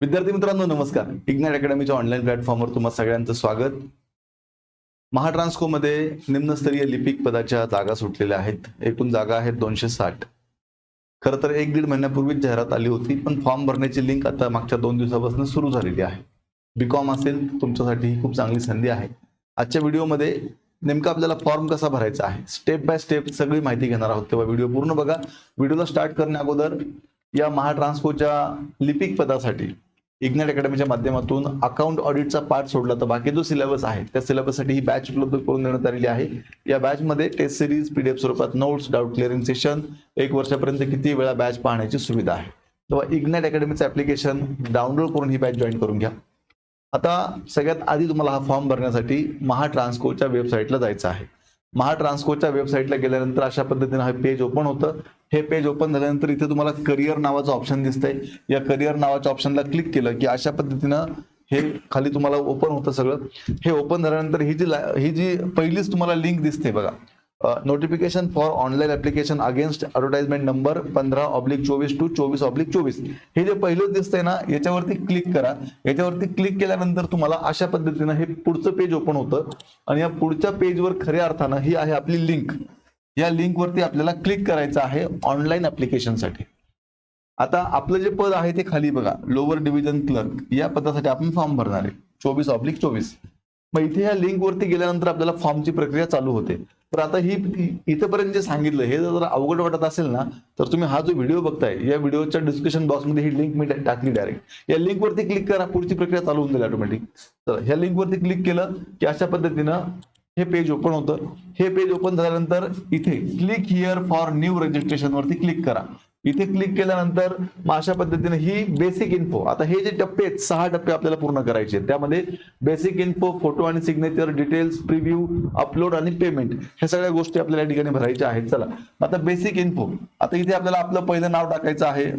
विद्यार्थी मित्रांनो नमस्कार. इग्नाइट अकॅडमीच्या ऑनलाईन प्लॅटफॉर्मवर तुम्हाला सगळ्यांचं स्वागत. महाट्रान्सकोमध्ये निम्नस्तरीय लिपिक पदाच्या जागा सुटलेल्या आहेत. एकूण जागा आहेत दोनशे साठ. खरं तर एक दीड महिन्यापूर्वीच जाहिरात आली होती पण फॉर्म भरण्याची लिंक आता मागच्या दोन दिवसापासून सुरू झालेली आहे. बीकॉम असेल तुमच्यासाठी ही खूप चांगली संधी आहे. आजच्या व्हिडिओमध्ये नेमका आपल्याला फॉर्म कसा भरायचा आहे स्टेप बाय स्टेप सगळी माहिती घेणार आहोत तेव्हा व्हिडिओ पूर्ण बघा. व्हिडिओला स्टार्ट करण्या अगोदर या महाट्रान्सकोच्या लिपिक पदासाठी इग्नाइट अकॅडमीच्या माध्यमातून अकाउंट ऑडिटचा पार्ट सोडला. तर बाकी जो सिलेबस आहे त्या सिलेबससाठी ही बॅच उपलब्ध करून देण्यात आलेली आहे. या बॅचमध्ये टेस्ट सिरीज पीडीएफ स्वरूपात नोट्स डाऊट क्लिअरिंग सेशन एक वर्षापर्यंत किती वेळा बॅच पाहण्याची सुविधा आहे. तेव्हा इग्नाइट अकॅडमीचं ऍप्लिकेशन डाउनलोड करून ही बॅच जॉईन करून घ्या. आता सगळ्यात आधी तुम्हाला हा फॉर्म भरण्यासाठी महाट्रान्सकोच्या वेबसाईटला जायचं आहे. महाट्रान्सकोच्या वेबसाईटला गेल्यानंतर अशा पद्धतीनं हे पेज ओपन होतं. हे पेज ओपन झाल्यानंतर इथे तुम्हाला करिअर नावाचं ऑप्शन दिसतंय. या करिअर नावाच्या ऑप्शनला क्लिक केलं की अशा पद्धतीनं हे खाली तुम्हाला ओपन होतं सगळं. हे ओपन झाल्यानंतर ही जी ला- ही जी पहिलीच तुम्हाला लिंक दिसते बघा. Notification for online application against advertisement number पंधरा ऑब्लिक चोवीस टू चोवीस ऑब्लिक चोवीस. हे जे पहिलं दिसतंय ना याच्यावरती क्लिक करा. याच्यावरती क्लिक केल्यानंतर तुम्हाला अशा पद्धतीनं हे पुढचं पेज ओपन होतं. आणि या पुढच्या पेजवर खऱ्या अर्थानं ही आहे आपली लिंक या लिंकवरती आपल्याला क्लिक करायचं आहे ऑनलाईन ऍप्लिकेशनसाठी आता आपलं जे पद आहे ते खाली बघा. लोअर डिव्हिजन क्लर्क या पदासाठी आपण फॉर्म भरणार आहे. चोवीस ऑब्लिक चोवीस. मग इथे या लिंक वरती गेल्यानंतर आपल्याला फॉर्मची प्रक्रिया चालू होते. तर आता ही इथंपर्यंत जे सांगितलं हे जर अवघड वाटत असेल ना तर तुम्ही हा जो व्हिडिओ बघताय या व्हिडिओच्या डिस्क्रिप्शन बॉक्समध्ये ही लिंक मी टाकली डायरेक्ट. या लिंक वरती क्लिक करा पुढची प्रक्रिया चालू होऊन जाईल ऑटोमॅटिक तर ह्या लिंकवरती क्लिक केलं की अशा पद्धतीनं हे पेज ओपन होतं. हे पेज ओपन झाल्यानंतर इथे click here for new registration वरती क्लिक करा. इथे क्लिक केल्यानंतर मग अशा पद्धतीने ही बेसिक इन्फो आता हे जे टप्पे आहेत सहा टप्पे आपल्याला पूर्ण करायचे आहेत. त्यामध्ये बेसिक इन्फो फोटो आणि सिग्नेचर डिटेल्स प्रिव्ह्यू अपलोड आणि पेमेंट ह्या सगळ्या गोष्टी आपल्याला या ठिकाणी भरायच्या आहेत. चला आता बेसिक इन्फो आता इथे आपल्याला आपलं पहिलं नाव टाकायचं आहे.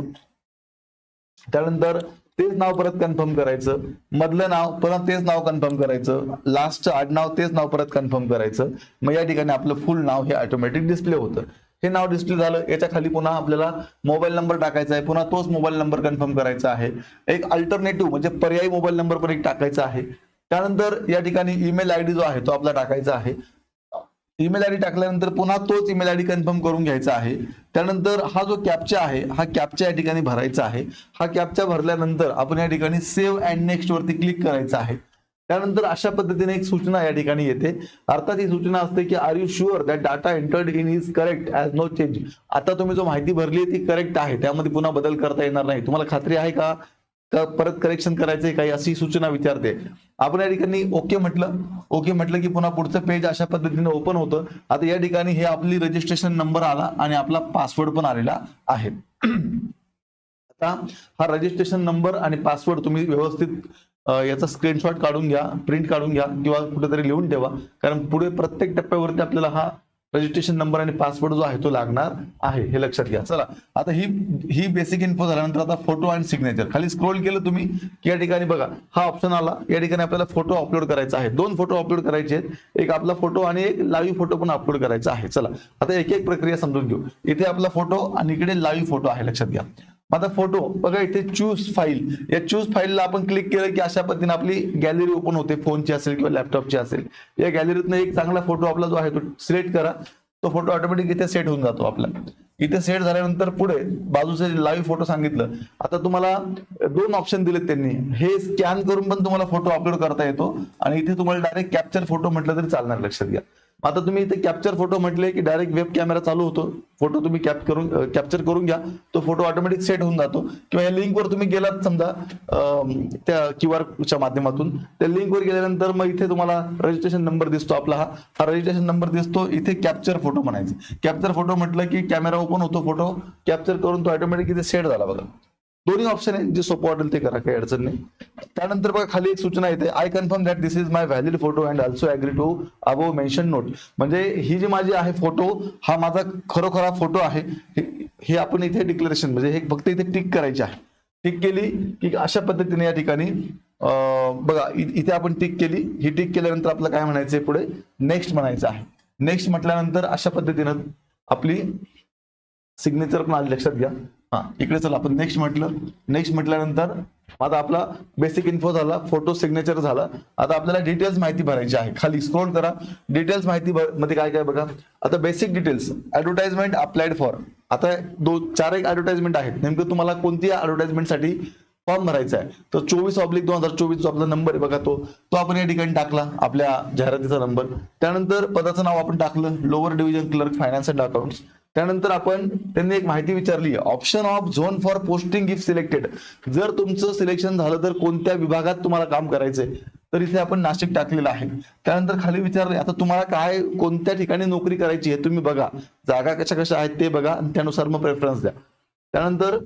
त्यानंतर तेच नाव परत कन्फर्म करायचं. मधलं नाव परत तेच नाव कन्फर्म करायचं. लास्टचं आडनाव तेच नाव परत कन्फर्म करायचं. मग या ठिकाणी आपलं फुल नाव हे ऑटोमॅटिक डिस्प्ले होतं. हे नाव डिस्प्ले झालं. याच्या खाली पुन्हा आपल्याला मोबाईल नंबर टाकायचा आहे. पुन्हा तोच मोबाईल नंबर कन्फर्म करायचा आहे. एक अल्टरनेटिव्ह म्हणजे पर्यायी मोबाईल नंबर पण एक टाकायचा आहे. त्यानंतर या ठिकाणी ईमेल आयडी जो आहे तो आपला टाकायचा आहे. ईमेल आयडी टाकल्यानंतर पुन्हा तोच ईमेल आयडी कन्फर्म करून घ्यायचा आहे. त्यानंतर हा जो कॅप्चा आहे हा कॅप्चा या ठिकाणी भरायचा आहे. हा कॅप्चा भरल्यानंतर आपण या ठिकाणी सेव्ह अँड नेक्स्ट वरती क्लिक करायचं आहे. त्यानंतर अशा पद्धतीने एक सूचना या ठिकाणी येते. अर्थात ही सूचना असते की are you sure that data entered in is correct as no change आता तुम्ही जो माहिती भरली आहे ती करेक्ट आहे. त्यामध्ये पुन्हा बदल करता येणार नाही. तुम्हाला खात्री आहे का? परत करेक्शन करायचंय काही अशी सूचना विचारते. आपण या ठिकाणी ओके म्हटलं. ओके म्हटलं की पुन्हा पुढचं पेज अशा पद्धतीने ओपन होतं. आता या ठिकाणी हे आपली रजिस्ट्रेशन नंबर आला आणि आपला पासवर्ड पण आलेला आहे. आता हा रजिस्ट्रेशन नंबर आणि पासवर्ड तुम्ही व्यवस्थित याचा स्क्रीनशॉट काढून घ्या प्रिंट काढून घ्या किंवा कुठेतरी लिहून ठेवा. कारण पुढे प्रत्येक टप्प्यावरती आपल्याला हा रजिस्ट्रेशन नंबर आणि पासवर्ड जो आहे तो लागणार आहे हे लक्षात घ्या. चला आता ही ही बेसिक इन्फो झाल्यानंतर आता फोटो आणि सिग्नेचर खाली स्क्रोल केलं तुम्ही की या ठिकाणी बघा हा ऑप्शन आला. या ठिकाणी आपल्याला फोटो अपलोड करायचा आहे. दोन फोटो अपलोड करायचे आहेत. एक आपला फोटो आणि एक लाईव्ह फोटो पण अपलोड करायचा आहे. चला आता एक एक प्रक्रिया समजून घेऊ. इथे आपला फोटो आणि इकडे लाईव्ह फोटो आहे लक्षात घ्या. आता फोटो बघा इथे चूज फाईल या चूज फाईलला आपण क्लिक केलं की अशा पद्धतीने आपली गॅलरी ओपन होते फोनची असेल किंवा लॅपटॉपची असेल. या गॅलरीतनं एक चांगला फोटो आपला जो आहे तो सिलेक्ट करा. तो फोटो ऑटोमॅटिक इथे सेट होऊन जातो आपला. इथे सेट झाल्यानंतर पुढे बाजूचे लाईव्ह फोटो सांगितलं आता तुम्हाला दोन ऑप्शन दिलेत त्यांनी. हे स्कॅन करून पण तुम्हाला फोटो अपलोड करता येतो. आणि इथे तुम्हाला डायरेक्ट कॅप्चर फोटो म्हटलं तरी चालणार लक्षात घ्या. आता तुम्ही इथे कॅप्चर फोटो म्हटले की डायरेक्ट वेब कॅमेरा चालू होतो. फोटो तुम्ही कॅप करून कॅप्चर करून घ्या. तो फोटो ऑटोमॅटिक सेट होऊन जातो. किंवा या लिंकवर तुम्ही गेलात समजा त्या क्यू आरच्या माध्यमातून त्या लिंकवर गेल्यानंतर मग इथे तुम्हाला रजिस्ट्रेशन नंबर दिसतो आपला हा. हा रजिस्ट्रेशन नंबर दिसतो. इथे कॅप्चर फोटो म्हणायचे. कॅप्चर फोटो म्हटलं की कॅमेरा ओपन होतो फोटो कॅप्चर करून तो ऑटोमॅटिक इथे सेट झाला बघा. दोन्ही ऑप्शन आहे जे सोपं वाटेल ते करा काही अडचण नाही. त्यानंतर बघा खाली एक सूचना येते. I confirm that this is my valid photo and also agree to above mention note म्हणजे ही जी माझी आहे फोटो हा माझा खरोखरा फोटो आहे. हे- आपण इथे डिक्लेरेशन म्हणजे हे फक्त इथे टिक करायचे आहे. टिक केली की अशा पद्धतीने या ठिकाणी बघा इथे आपण टिक केली. ही टिक केल्यानंतर आपलं काय म्हणायचं पुढे? नेक्स्ट म्हणायचं आहे. नेक्स्ट म्हटल्यानंतर अशा पद्धतीनं आपली सिग्नेचर पण आली लक्षात घ्या. हा इकडे चला आपण नेक्स्ट म्हटलं. नेक्स्ट म्हटल्यानंतर आता आपला बेसिक इन्फो झाला फोटो सिग्नेचर झाला. आता आपल्याला डिटेल्स माहिती भरायची आहे. खाली स्क्रोल करा. डिटेल्स माहिती मध्ये काय काय बघा. आता basic details advertisement applied for आता दोन चार एक ऍडव्हर्टाइजमेंट आहेत. नेमकं तुम्हाला कोणती ऍडव्हर्टाइजमेंटसाठी फॉर्म भरायचा आहे? तर चोवीस ऑब्लिक दोन हजार चोवीस जो आपला नंबर आहे बघा तो तो आपण या ठिकाणी टाकला आपल्या जाहिरातीचा नंबर त्यानंतर पदाचं नाव आपण टाकलं. Lower division clerk finance and accounts त्यानंतर आपण त्यांनी एक माहिती विचारली. Option of zone for posting if selected जर तुमचं सिलेक्शन झालं तर कोणत्या विभागात तुम्हाला काम करायचंय? तर इथे आपण नाशिक टाकलेलं आहे. त्यानंतर खाली विचारले आता तुम्हाला काय कोणत्या ठिकाणी नोकरी करायची हे तुम्ही बघा. जागा कशा कशा आहेत ते बघा आणि त्यानुसार मग प्रेफरन्स द्या. त्यानंतर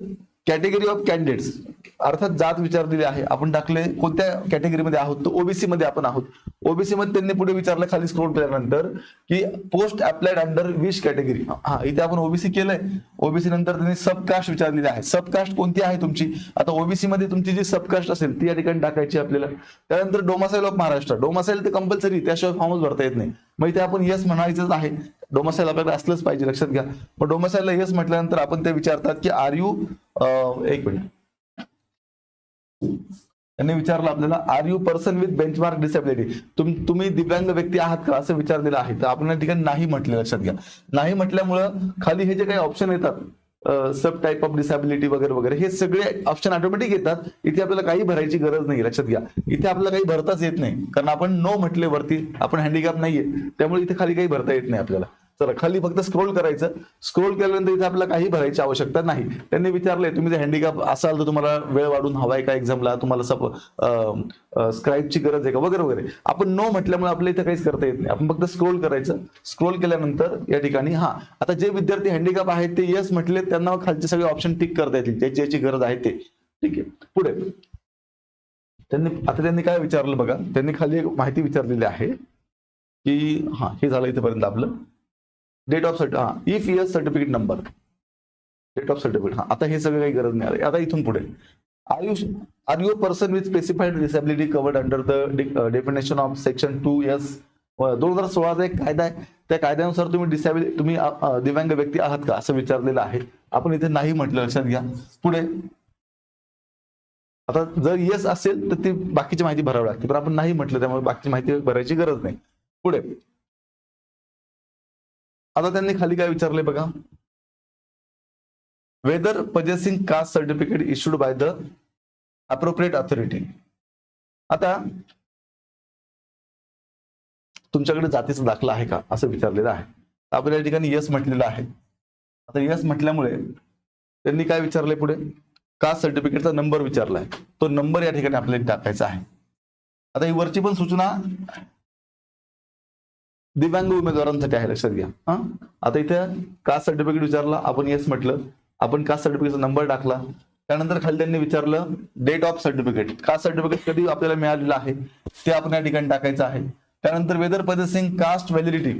कॅटेगरी ऑफ कॅन्डिडेट्स. अर्थात जात विचारलेली आहे. आपण टाकले कोणत्या कॅटेगरीमध्ये आहोत तर ओबीसी मध्ये आपण आहोत. ओबीसी मध्ये त्यांनी पुढे विचारलं खाली स्क्रोल केल्यानंतर की post applied under which category हा इथे आपण ओबीसी केलंय. ओबीसी नंतर त्यांनी सबकास्ट विचारलेली आहे. सबकास्ट कोणती आहे तुमची? आता ओबीसी मध्ये तुमची जी सबकास्ट असेल ती या ठिकाणी टाकायची आपल्याला. त्यानंतर डोमासाईल ऑफ महाराष्ट्र डोमासाईल ते कंपल्सरी त्याशिवाय फॉर्मच भरता येत नाही. मग इथे आपण येस म्हणायचंच आहे. डोमासाईल आपल्याकडे असलंच पाहिजे लक्षात घ्या. पण डोमासाईलला येस म्हटल्यानंतर आपण ते विचारतात की आर यू एक मिनिट. त्यांनी विचारलं आपल्याला are you person with benchmark disability तुम्ही दिव्यांग व्यक्ती आहात का? असं विचारलेलं आहे. तर आपण या ठिकाणी नाही म्हटले लक्षात घ्या. नाही म्हटल्यामुळं खाली हे जे काही ऑप्शन येतात सब टाईप ऑफ डिसॅबिलिटी वगैरे वगैरे हे सगळे ऑप्शन ऑटोमॅटिक येतात. इथे आपल्याला काही भरायची गरज नाही लक्षात घ्या. इथे आपल्याला काही भरताच येत नाही. कारण आपण नो म्हटले वरती आपण हँडिकॅप नाहीये. त्यामुळे इथे खाली काही भरता येत नाही आपल्याला. चला खाली फक्त स्क्रोल करायचं. स्क्रोल केल्यानंतर इथे आपल्याला काही भरायची आवश्यकता नाही. त्यांनी विचारले तुम्ही जर हँडिकॅप असाल तर तुम्हाला वेळ वाढून हवाय का एक्झामला तुम्हाला सप स्क्राईबची गरज आहे का? वगैरे वगैरे. आपण नो म्हटल्यामुळे आपल्या इथे काहीच करता येत नाही. आपण फक्त स्क्रोल करायचं. स्क्रोल केल्यानंतर या ठिकाणी हा आता जे विद्यार्थी हँडिकॅप आहेत ते येस म्हटले त्यांना खालचे सगळे ऑप्शन टिक करता येतील. ज्याची याची गरज आहे ते. ठीक आहे. पुढे. त्यांनी आता त्यांनी काय विचारलं बघा? त्यांनी खाली एक माहिती विचारलेली आहे की हा हे झालं इथेपर्यंत आपलं. डेट ऑफ सर्टिफिकेट हा if year certificate number date of certificate हा आता हे सगळं काही गरज नाही. आता इथून पुढे. Are you are you person with specified disability covered under the definition of section two S दोन हजार सोळाचा एक कायदा आहे. त्या कायद्यानुसार तुम्ही डिसेबिलिटी तुम्ही दिव्यांग व्यक्ती आहात का? असं विचारलेलं आहे. आपण इथे नाही म्हटलं लक्षात घ्या. पुढे. आता जर येस असेल तर ती बाकीची माहिती भरावी लागते. पण आपण नाही म्हटलं त्यामुळे बाकीची माहिती भरायची गरज नाही. पुढे. आता त्यांनी खाली काय विचारले बघा. Whether possessing caste certificate issued by the appropriate authority आता तुमच्याकडे जातीचा दाखला आहे का? असं विचारलेलं आहे. आपण या ठिकाणी यस म्हटलेलं आहे. आता यस म्हटल्यामुळे त्यांनी काय विचारलंय पुढे? कास्ट सर्टिफिकेटचा नंबर विचारलाय. तो नंबर या ठिकाणी आपल्याला टाकायचा आहे. आता ही वरची पण सूचना दिव्यांग उमेदवारांसाठी आहे लक्षात घ्या. हा? आता इथे कास्ट सर्टिफिकेट विचारला? आपण येस म्हटलं. आपण कास्ट सर्टिफिकेटचा नंबर टाकला? त्यानंतर खाली त्यांनी विचारलं date of certificate caste certificate कधी आपल्याला मिळालेलं आहे? ते आपण या ठिकाणी टाकायचं आहे. त्यानंतर whether possessing caste validity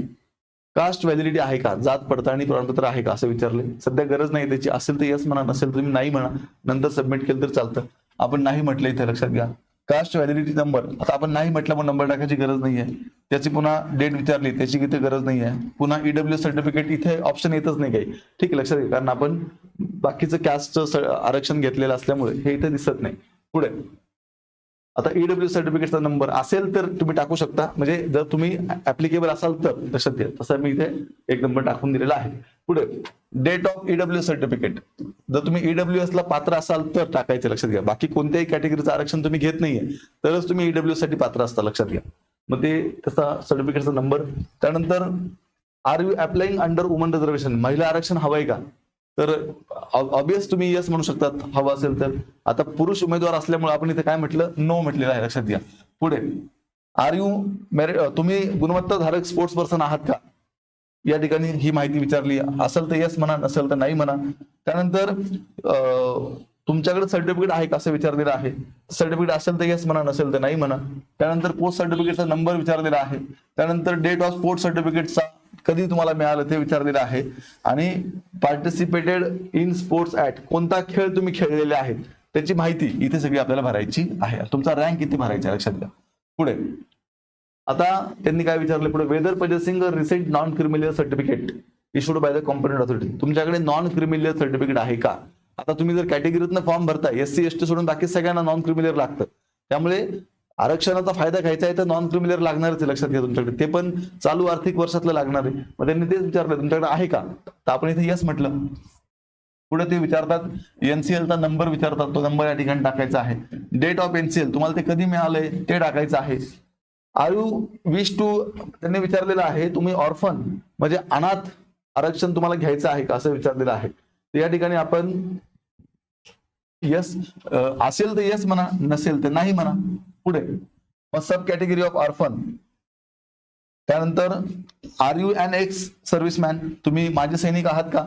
caste validity आहे का? जात पडताळणी प्रमाणपत्र आहे का? असं विचारले. सध्या गरज नाही त्याची. असेल तर येस म्हणा नसेल तर तुम्ही नाही म्हणा. नंतर सबमिट केलं तर चालतं. आपण नाही म्हटलं इथे लक्षात घ्या. कास्ट व्हॅलिडिटी नंबर आता आपण नाही म्हटलं मग नंबर टाकायची गरज नाहीये. त्याची पुन्हा डेट विचारली त्याची इथे गरज नाही आहे पुन्हा ईडब्ल्यू सर्टिफिकेट इथे ऑप्शन येतच नाही काही. ठीक आहे लक्षात घ्या. कारण आपण बाकीचं कॅस्टचं आरक्षण घेतलेलं असल्यामुळे हे इथे दिसत नाही. पुढे. आता E ईडब्ल्यू सर्टिफिकेटचा नंबर असेल तर तुम्ही टाकू शकता. म्हणजे जर तुम्ही ऍप्लिकेबल असाल तर लक्षात घ्या. तसं मी इथे एक नंबर टाकून दिलेला आहे. पुढे डेट ऑफ ईडब्ल्यू सर्टिफिकेट जर तुम्ही ईडब्ल्यू एस ला पात्र असाल तर टाकायचं लक्षात घ्या. बाकी कोणत्याही कॅटेगरीचं आरक्षण तुम्ही घेत नाहीये. तरच तुम्ही ईडब्ल्यू साठी पात्र असता लक्षात घ्या. मग ते तसा सर्टिफिकेटचा नंबर त्यानंतर are you applying under woman reservation महिला आरक्षण हवंय का? तर ऑबियस तुम्ही यस म्हणू शकतात. हवं असेल तर. आता पुरुष उमेदवार असल्यामुळे आपण इथे काय म्हटलं? नो म्हटलेलं आहे. लक्षात घ्या. पुढे. आर यू मॅरिड तुम्ही गुणवत्ताधारक स्पोर्ट्स पर्सन आहात का? या ठिकाणी ही माहिती विचारली. असेल तर येस म्हणा नसेल तर नाही म्हणा. त्यानंतर तुमच्याकडे सर्टिफिकेट आहे का असं विचारलेलं आहे? सर्टिफिकेट असेल तर येस म्हणा नसेल तर नाही म्हणा. त्यानंतर पोस्ट सर्टिफिकेटचा नंबर विचारलेला आहे. त्यानंतर डेट ऑफ स्पोर्ट सर्टिफिकेटचा कधी तुम्हाला मिळालं ते विचारलेलं आहे. आणि पार्टिसिपेटेड इन स्पोर्ट्स ऍट कोणता खेळ तुम्ही खेळलेले आहेत त्याची माहिती इथे सगळी आपल्याला भरायची आहे. तुमचा रँक किती भरायचा आहे लक्षात घ्या. पुढे. आता त्यांनी काय विचारलं पुढे? Whether possessing recent non creamy layer certificate issued by the competent authority तुमच्याकडे नॉन क्रिमिलियर सर्टिफिकेट आहे का? आता तुम्ही जर कॅटेगरीतनं फॉर्म भरताय एस सी एस टी सोडून बाकी सगळ्यांना नॉन क्रिमिलियर लागतं. त्यामुळे आरक्षणाचा फायदा घ्यायचा आहे तर नॉन क्रिमिलर लागणारच आहे लक्षात घ्या तुमच्याकडे. ते पण चालू आर्थिक वर्षातलं लागणार आहे. मग त्यांनी तेच विचारलं तुमच्याकडे आहे का? तर आपण इथे यस म्हटलं. पुढे ते विचारतात एनसीएलचा नंबर विचारतात तो नंबर या ठिकाणी टाकायचा आहे. डेट ऑफ एनसीएल तुम्हाला ते कधी मिळालंय ते टाकायचं आहे. आर यू विश टू त्यांनी विचारलेलं आहे तुम्ही ऑर्फन म्हणजे अनाथ आरक्षण तुम्हाला घ्यायचं आहे का? असं विचारलेलं आहे. तर या ठिकाणी आपण यस असेल तर यस म्हणा नसेल तर नाही म्हणा. पुढे. मग सब कॅटेगरी ऑफ ऑर्फन त्यानंतर are you and ex serviceman तुम्ही माझे सैनिक आहात का?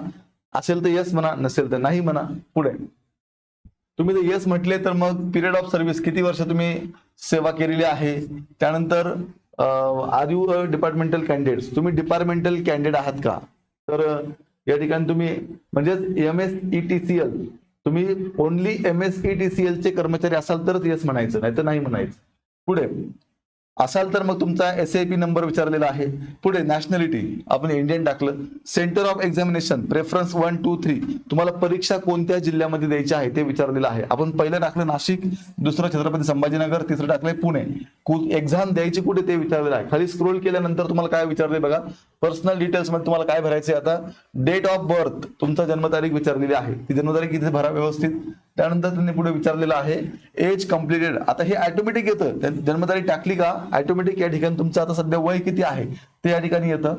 असेल तर येस म्हणा नसेल तर नाही म्हणा. पुढे. तुम्ही जर येस म्हटले तर मग पिरियड ऑफ सर्व्हिस किती वर्ष तुम्ही सेवा केलेली आहे? त्यानंतर are you a departmental candidate तुम्ही डिपार्टमेंटल कॅन्डिडेट आहात का? तर या ठिकाणी तुम्ही म्हणजेच M S E T C L तुम्ही only M S E T C L चे कर्मचारी असाल तरच येस म्हणायचं नाही तर नाही म्हणायचं. पुढे. असाल तर मग तुमचा एस आय पी नंबर विचारलेला आहे. पुढे नॅशनॅलिटी आपण इंडियन टाकलं. Centre of examination preference one two three तुम्हाला परीक्षा कोणत्या जिल्ह्यामध्ये द्यायची आहे ते विचारलेलं आहे. आपण पहिलं टाकलं नाशिक दुसरं छत्रपती संभाजीनगर तिसरं टाकलंय पुणे. एक्झाम द्यायची कुठे ते विचारलेलं आहे. खाली स्क्रोल केल्यानंतर तुम्हाला काय विचारले बघा. पर्सनल डिटेल्समध्ये तुम्हाला काय भरायचे आता? डेट ऑफ बर्थ तुमचा जन्मतारीख विचारलेली आहे. ती जन्मतारीख इथे भरा व्यवस्थित. त्यानंतर त्यांनी पुढे विचारलेलं आहे एज कम्प्लिटेड आता हे ऑटोमॅटिक येतं. जन्मतारीख टाकली का? ऑटोमॅटिक या ठिकाणी तुमचं आता सध्या वय किती आहे? ते या ठिकाणी येतं.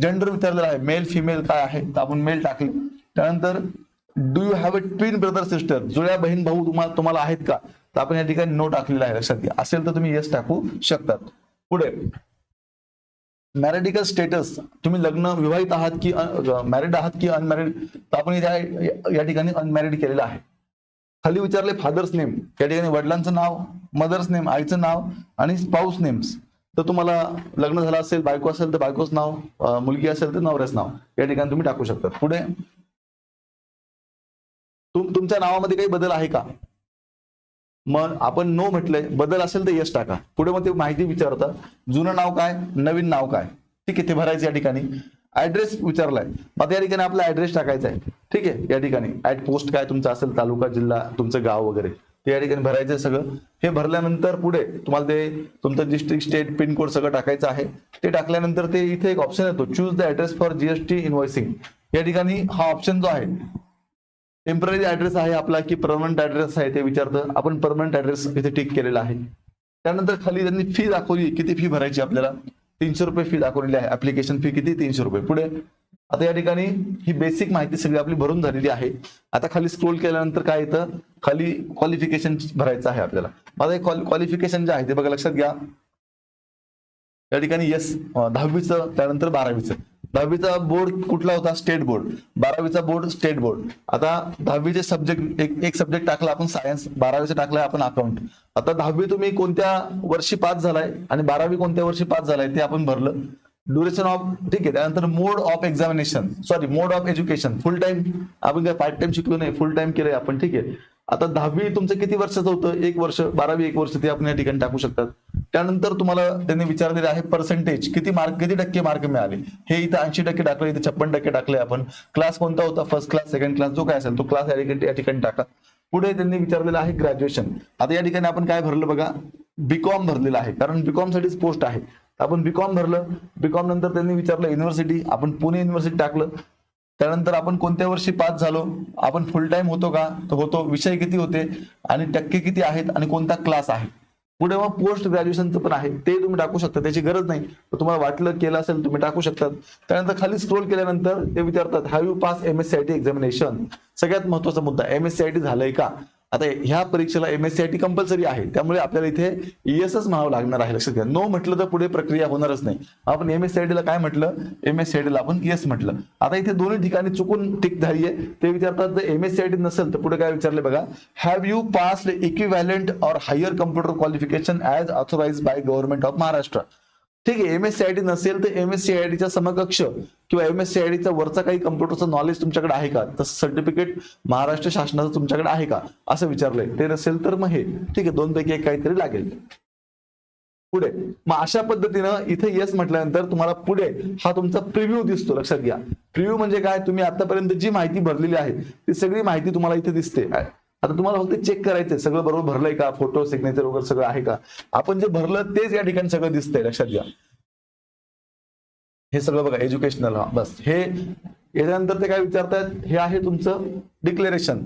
जेंडर विचारलेलं आहे. मेल फिमेल काय आहे? तर आपण मेल टाकले. त्यानंतर do you have a twin brother sister जुळ्या बहीण भाऊ तुम्हाला तुम्हाला आहेत का? तर आपण या ठिकाणी नो टाकलेला आहे. लक्षात घ्या. असेल तर तुम्ही येस टाकू शकतात. पुढे. मॅरिडिकल स्टेटस तुम्ही लग्न विवाहित आहात की मॅरिड आहात की अनमॅरिड तर आपण इथे या ठिकाणी अनमॅरिड केलेलं आहे. खाली विचारले फादर्स नेम या ठिकाणी वडिलांचं नाव मदर्स नेम आईचं नाव आणि स्पाऊस नेम्स. तर तुम्हाला लग्न झालं असेल बायको असेल तर बायकोच नाव मुलगी असेल तर नवऱ्याच नाव या ठिकाणी तुम्ही टाकू शकता. पुढे तुम तुमच्या नावामध्ये काही बदल आहे का? मग आपण नो म्हटलंय. बदल असेल तर यश टाका. पुढे मग ते माहिती विचारतात. जुनं नाव काय? नवीन नाव काय? ठीक आहे ते भरायचं या ठिकाणी. ऍड्रेस विचारलाय. मग आता या ठिकाणी आपला ऍड्रेस टाकायचा आहे ठीक आहे या ठिकाणी. ऍट पोस्ट काय तुमचा असेल तालुका जिल्हा तुमचं गाव वगैरे. ते या ठिकाणी भरायचं सगळं. हे भरल्यानंतर पुढे तुम्हाला ते तुमचं डिस्ट्रिक्ट स्टेट पिनकोड सगळं टाकायचं आहे. ते टाकल्यानंतर ते इथे एक ऑप्शन येतो. Choose the address for GST invoicing या ठिकाणी हा ऑप्शन जो आहे टेंपररी ऍड्रेस आहे आपला की परमनंट ऍड्रेस आहे ते विचारतं. आपण परमनंट ऍड्रेस इथे टिक केलेला आहे. त्यानंतर खाली त्यांनी फी दाखवली. किती फी भरायची आपल्याला? तीनशे रुपये फी दाखवलेली आहे. ऍप्लिकेशन फी किती? तीनशे रुपये. पुढे आता या ठिकाणी ही बेसिक माहिती सगळी आपली भरून झालेली आहे. आता खाली स्क्रोल केल्यानंतर काय येतं? खाली क्वालिफिकेशन भरायचं आहे आपल्याला. माझं क्वालिफिकेशन जे आहे ते बघा लक्षात घ्या. या ठिकाणी येस दहावीचं त्यानंतर बारावीचं. दहावीचा बोर्ड कुठला होता? स्टेट बोर्ड बारावीचा बोर्ड स्टेट बोर्ड आता दहावीचे सब्जेक्ट एक एक सब्जेक्ट टाकला आपण सायन्स बारावीचा टाकलाय आपण अकाउंट आता दहावी तुम्ही कोणत्या वर्षी पास झालाय आणि बारावी कोणत्या वर्षी पास झालाय ते आपण भरलं. ड्युरेशन ऑफ ठीक आहे त्यानंतर mode of examination sorry mode of education full time आपण काय पार्ट टाइम शिकलो नाही फुल टाइम केलंय आपण ठीक आहे. आता दहावी तुमचं किती वर्षाचं होतं? एक वर्ष बारावी एक वर्ष ते आपण या ठिकाणी टाकू शकतात. त्यानंतर तुम्हाला त्यांनी विचारलेले आहे पर्सेंटेज किती मार्क किती टक्के मार्क मिळाले? हे इथं ऐंशी टक्के टाकले इथे छप्पन टक्के टाकले आपण. क्लास कोणता होता? फर्स्ट क्लास सेकंड क्लास जो काय असेल तो क्लास या ठिकाणी या ठिकाणी टाका. पुढे त्यांनी विचारलेलं आहे ग्रॅज्युएशन आता या ठिकाणी आपण काय भरलं बघा? बीकॉम भरलेलं आहे. कारण बीकॉम साठीच पोस्ट आहे. आपण बीकॉम भरलं. बीकॉम नंतर त्यांनी विचारलं युनिव्हर्सिटी आपण पुणे युनिव्हर्सिटी टाकलं. त्यानंतर आपण कोणत्या वर्षी पास झालो? आपण फुल टाइम होतो का? तर होतो. विषय किती होते? आणि टक्के किती आहेत? आणि कोणता क्लास आहे? पुढे मग पोस्ट ग्रॅज्युएशनचं पण आहे. ते तुम्ही टाकू शकता. त्याची गरज नाही. तर तुम्हाला वाटलं केलं असेल तुम्ही टाकू शकतात. त्यानंतर खाली स्क्रोल केल्यानंतर ते विचारतात have you pass M S C I T examination सगळ्यात महत्त्वाचा मुद्दा M S C I T झालंय का? आता ह्या परीक्षेला M S C I T compulsory आहे. त्यामुळे आपल्याला इथे ईएसच म्हणावं लागणार आहे. लक्षात घ्या. नो म्हटलं तर पुढे प्रक्रिया होणारच नाही. आपण एम एस सी आय टीला काय म्हटलं? एम एस सी आय टीला आपण येस म्हटलं. आता इथे दोन्ही ठिकाणी चुकून टिक झाली आहे ते विचारतात जर M S C I T नसेल तर पुढे काय विचारले बघा. Have you pass equivalent or higher computer qualification as authorise by government of Maharashtra ठीक आहे M S C I T नसेल तर एम एस सी आय टीच्या समकक्ष किंवा एम एस सी आय टीचा वरचा काही कम्प्युटरचं नॉलेज तुमच्याकडे आहे का? तसं सर्टिफिकेट महाराष्ट्र शासनाचं तुमच्याकडे आहे का? असं विचारलंय. ते नसेल तर मग हे. ठीक आहे दोन पैकी एक काहीतरी लागेल. पुढे. मग अशा पद्धतीनं इथे येस म्हटल्यानंतर तुम्हाला पुढे हा तुमचा प्रिव्ह्यू दिसतो. लक्षात घ्या. प्रिव्ह्यू म्हणजे काय? तुम्ही आतापर्यंत जी माहिती भरलेली आहे ती सगळी माहिती तुम्हाला इथे दिसते. आता तुम्हाला फक्त चेक करायचंय. सगळं बरोबर भरलंय का? फोटो सिग्नेचर वगैरे सगळं आहे का? आपण जे भरलं तेच या ठिकाणी सगळं दिसतंय. लक्षात घ्या. हे सगळं बघा एज्युकेशनल हा. बस. हे याच्यानंतर ते काय विचारतात हे आहे तुमचं डिक्लेरेशन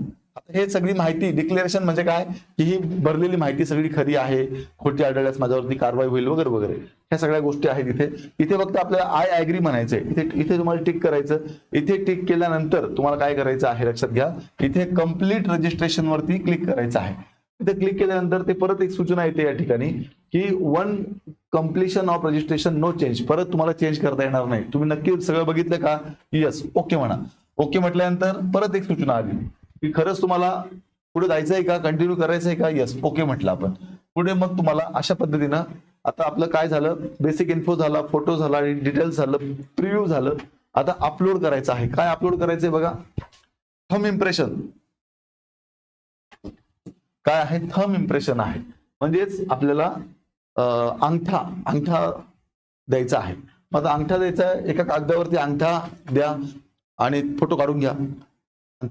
हे सगळी माहिती डिक्लेरेशन म्हणजे काय? की ही भरलेली माहिती सगळी खरी आहे खोटी आढळल्यास माझ्यावरती कारवाई होईल वगैरे वगैरे. ह्या सगळ्या गोष्टी आहेत इथे. इथे फक्त आपल्याला आय ॲग्री म्हणायचंय. इथे इथे तुम्हाला टिक करायचं. इथे टिक केल्यानंतर तुम्हाला काय करायचं आहे लक्षात घ्या. इथे कंप्लीट रजिस्ट्रेशन वरती क्लिक करायचं आहे. इथे क्लिक केल्यानंतर ते परत एक सूचना येते या ठिकाणी की on completion of registration no change परत तुम्हाला चेंज करता येणार नाही. तुम्ही नक्की सगळं बघितलं का? येस ओके म्हणा. ओके म्हटल्यानंतर परत एक सूचना आली. की खरंच तुम्हाला पुढे जायचं आहे का? कंटिन्यू करायचं आहे का? येस ओके म्हटलं आपण. पुढे मग तुम्हाला अशा पद्धतीनं आता आपलं काय झालं? बेसिक इन्फो झाला फोटो झाला डिटेल्स झालं प्रिव्ह्यू झालं. आता अपलोड करायचं आहे. काय अपलोड करायचंय बघा? थम इम्प्रेशन काय आहे? थम इम्प्रेशन आहे. म्हणजेच आपल्याला अंगठा अंगठा द्यायचा आहे. मग आता अंगठा द्यायचा एका कागदावरती अंगठा द्या आणि फोटो काढून घ्या.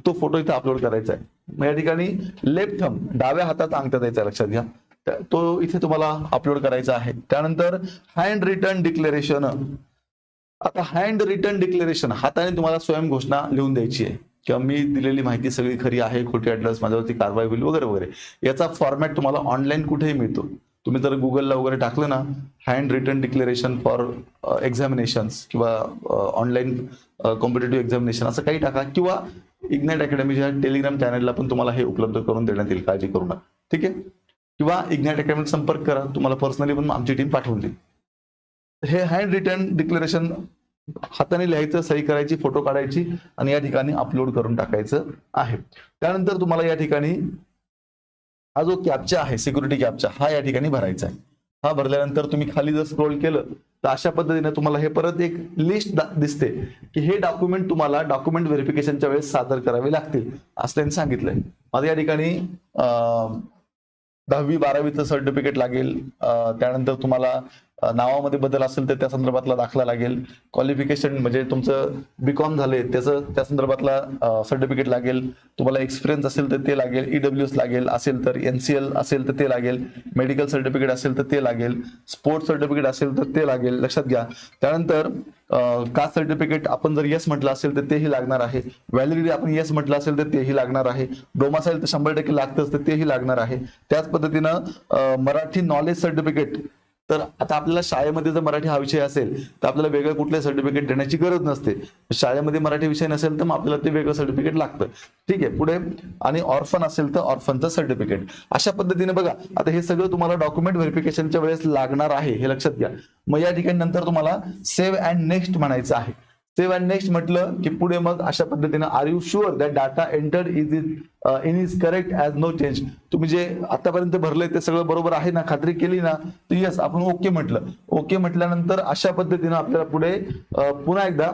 तो फोटो इथे अपलोड करायचा आहे मग या ठिकाणी लेफ्ट थम डाव्या हातात अंगठा द्यायचा लक्षात घ्या. तो इथे तुम्हाला अपलोड करायचा आहे. त्यानंतर हँड रिटर्न डिक्लेरेशन आता हँड रिटर्न डिक्लेरेशन हाताने तुम्हाला स्वयं घोषणा लिहून द्यायची आहे. किंवा मी दिलेली माहिती सगळी खरी आहे खोटी ऍड्रेस माझ्यावरती कारवाई होईल वगैरे वगैरे. याचा फॉर्मॅट तुम्हाला ऑनलाईन कुठेही मिळतो. तुम्ही जर गुगलला वगैरे टाकलं ना hand return declaration for examinations किंवा ऑनलाईन कॉम्पिटेटिव्ह एक्झामिनेशन असं काही टाका. किंवा इग्नाइट अकॅडमीच्या टेलिग्राम चॅनलला पण तुम्हाला हे उपलब्ध करून देण्यात येईल काळजी करू नका. ठीक आहे? किंवा इग्नाइट अकॅडमीत संपर्क करा तुम्हाला पर्सनली पण आमची टीम पाठवून देईल. हे हँड रिटर्न डिक्लेरेशन हाताने लिहायचं सही करायची फोटो काढायची आणि या ठिकाणी अपलोड करून टाकायचं आहे. त्यानंतर तुम्हाला या ठिकाणी हा जो कॅपचा आहे सिक्युरिटी कॅपचा हा या ठिकाणी भरायचा आहे. हा भरल्यानंतर तुम्ही खाली जर स्क्रोल केलं तर अशा पद्धतीने तुम्हाला हे परत एक लिस्ट दिसते की हे डॉक्युमेंट तुम्हाला डॉक्युमेंट व्हेरिफिकेशनच्या वेळेस सादर करावे लागतील असं त्यांनी सांगितलंय. आता या ठिकाणी दहावी बारावीचं सर्टिफिकेट लागेल. त्यानंतर तुम्हाला नावामध्ये बदल असेल तर त्या संदर्भातला दाखला लागेल. क्वालिफिकेशन म्हणजे तुमचं बीकॉम झाले त्याचं त्या संदर्भातला सर्टिफिकेट लागेल. तुम्हाला एक्सपिरियन्स असेल तर ते लागेल. ईडब्ल्यू एस लागेल असेल तर एन सी एल असेल तर ते लागेल. मेडिकल सर्टिफिकेट असेल तर ते लागेल. स्पोर्ट्स सर्टिफिकेट असेल तर ते लागेल. लक्षात घ्या. त्यानंतर कास्ट सर्टिफिकेट आपण जर येस म्हटलं असेल तर तेही लागणार आहे. व्हॅलिडिटी आपण येस म्हटलं असेल तर तेही लागणार आहे. डोमासाईल तर शंभर टक्के लागतंच तर तेही लागणार आहे. त्याच पद्धतीनं मराठी नॉलेज सर्टिफिकेट तर आता आपल्याला शाळेमध्ये जर मराठी हा विषय असेल तर आपल्याला वेगळं कुठलं सर्टिफिकेट देण्याची गरज नसते. शाळेमध्ये मराठी विषय नसेल तर मग आपल्याला ते वेगळं सर्टिफिकेट लागतं. ठीक आहे पुढे. आणि ऑर्फन असेल तर ऑर्फनचं सर्टिफिकेट अशा पद्धतीने बघा आता हे सगळं तुम्हाला डॉक्युमेंट व्हेरिफिकेशनच्या वेळेस लागणार आहे हे लक्षात घ्या. मग या ठिकाणी नंतर तुम्हाला सेव्ह अँड नेक्स्ट म्हणायचं आहे. सेव्ह अँड नेक्स्ट म्हटलं की पुढे मग अशा पद्धतीनं are you sure that data enter is is in is correct as no change तुम्ही जे आतापर्यंत भरलंय ते सगळं बरोबर आहे ना? खात्री केली ना? तर येस आपण ओके म्हटलं. ओके म्हटल्यानंतर अशा पद्धतीनं आपल्याला पुढे uh, पुन्हा एकदा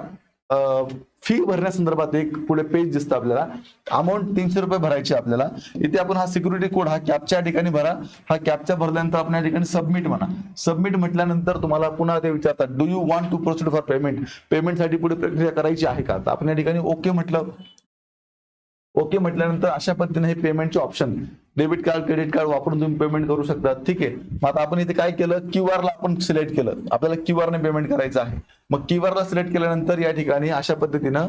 फी भरण्यासंदर्भात एक पुढे पेज दिसतं आपल्याला. अमाऊंट तीनशे रुपये भरायची आपल्याला. इथे आपण हा सिक्युरिटी कोड हा कॅपच्या ठिकाणी भरा. हा कॅपच्या भरल्यानंतर आपण या ठिकाणी सबमिट म्हणा. सबमिट म्हटल्यानंतर तुम्हाला पुन्हा ते विचारतात do you want to proceed for payment पेमेंटसाठी पुढे प्रक्रिया करायची आहे का? आपण या ठिकाणी ओके म्हटलं. ओके म्हटल्यानंतर अशा पद्धतीने हे पेमेंटचे option debit card credit card वापरून तुम्ही पेमेंट करू शकता. ठीक आहे. मग आता आपण इथे काय केलं? क्यू ला आपण सिलेक्ट केलं. आपल्याला क्यू ने पेमेंट करायचं आहे. मग क्यू ला सिलेक्ट केल्यानंतर या ठिकाणी अशा पद्धतीनं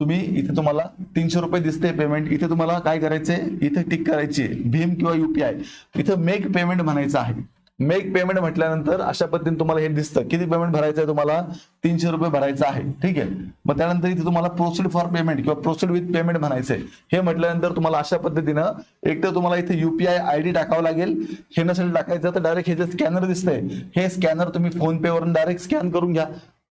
तुम्ही इथे तुम्हाला तीनशे रुपये दिसते पेमेंट. इथे तुम्हाला काय करायचंय? इथे टिक करायची भीम किंवा युपीआय इथं मेक पेमेंट म्हणायचं आहे. मेक पेमेंट म्हटल्यानंतर अशा पद्धतीने तुम्हाला हे दिसतं. किती पेमेंट भरायचं आहे तुम्हाला? तीनशे रुपये भरायचं आहे. ठीक आहे? मग त्यानंतर इथे तुम्हाला प्रोसीड फॉर पेमेंट किंवा प्रोसीड विथ पेमेंट म्हणायचंय. हे म्हटल्यानंतर तुम्हाला अशा पद्धतीनं एक तर तुम्हाला इथे युपीआय आय डी टाकावं लागेल. हे नसेल टाकायचं तर डायरेक्ट हे जे स्कॅनर दिसतंय हे स्कॅनर तुम्ही फोन पे वरून डायरेक्ट स्कॅन करून घ्या.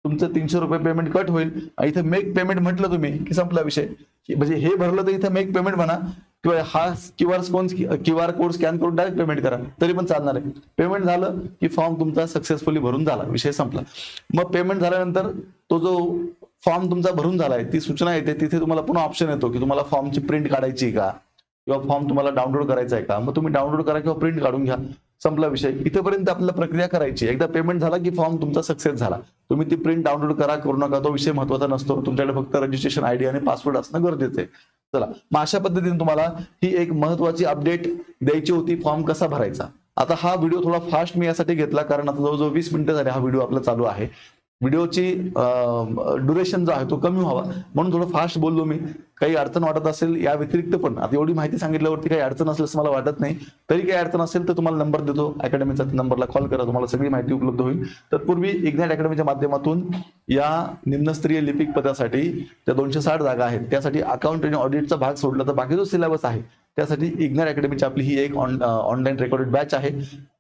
तुमचं तीनशे रुपये पेमेंट कट होईल. इथं इथे मेक पेमेंट म्हटलं तुम्ही की संपला विषय. म्हणजे हे भरलं तर इथे मेक पेमेंट म्हणा किंवा हा Q R scan Q R code scan करून डायरेक्ट पेमेंट करा. तरी पण चालणार आहे. पेमेंट झालं की फॉर्म तुमचा सक्सेसफुली भरून झाला. विषय संपला. मग पेमेंट झाल्यानंतर तो जो फॉर्म तुमचा भरून झाला आहे ती सूचना येते. तिथे तुम्हाला पुन्हा ऑप्शन येतो की तुम्हाला फॉर्मची प्रिंट काढायची का? किंवा फॉर्म तुम्हाला डाउनलोड करायचा आहे का? मग तुम्ही डाउनलोड करा किंवा प्रिंट काढून घ्या. संपला विषय. इथपर्यंत आपल्याला प्रक्रिया करायची एकदा पेमेंट झाला की फॉर्म तुमचा सक्सेस झाला. तुम्ही ती प्रिंट डाउनलोड करा करू नका. तो विषय महत्त्वाचा नसतो. तुमच्याकडे फक्त रजिस्ट्रेशन आयडी आणि पासवर्ड असणं गरजेचं आहे. चला. मग अशा पद्धतीने तुम्हाला ही एक महत्वाची अपडेट द्यायची होती. फॉर्म कसा भरायचा? आता हा व्हिडिओ थोडा फास्ट मी यासाठी घेतला. कारण आता जवळजवळ वीस मिनिटं झाले हा व्हिडिओ आपला चालू आहे. व्हिडिओची ड्युरेशन जो आहे तो कमी व्हावा. म्हणून थोडं फास्ट बोललो मी. काही अडचण वाटत असेल या व्यतिरिक्त पण. आता एवढी माहिती सांगितल्यावरती काही अडचण असेल असं मला वाटत नाही. तरी काही अडचण असेल तर तुम्हाला नंबर देतो. अकॅडमीचा नंबरला कॉल करा. तुम्हाला सगळी माहिती उपलब्ध होईल. तत्पूर्वी इग्नॅट अकॅडमीच्या माध्यमातून या निम्नस्तरीय लिपिक पदासाठी त्या दोनशे साठ जागा आहेत त्यासाठी अकाउंट आणि ऑडिटचा भाग सोडला. तर बाकी जो सिलेबस आहे त्यासाठी इग्नर अकॅडमीची आपली ही एक ऑनलाईन रेकॉर्डेड बॅच आहे.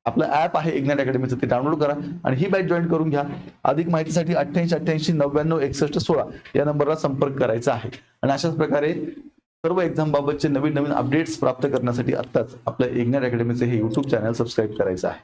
आपलं ऍप आहे इग्नाइट अकॅडमीचं ते डाउनलोड करा आणि ही बॅच जॉईन करून घ्या. अधिक माहितीसाठी अठ्ठ्याऐंशी अठ्ठ्याऐंशी नव्याण्णव एकसष्ट सोळा या नंबरला संपर्क करायचा आहे. आणि अशाच प्रकारे सर्व एक्झाम बाबतचे नवीन नवीन अपडेट्स प्राप्त करण्यासाठी आत्ताच आपलं इग्नाइट अकॅडमीचं हे युट्यूब चॅनल सबस्क्राईब करायचं आहे.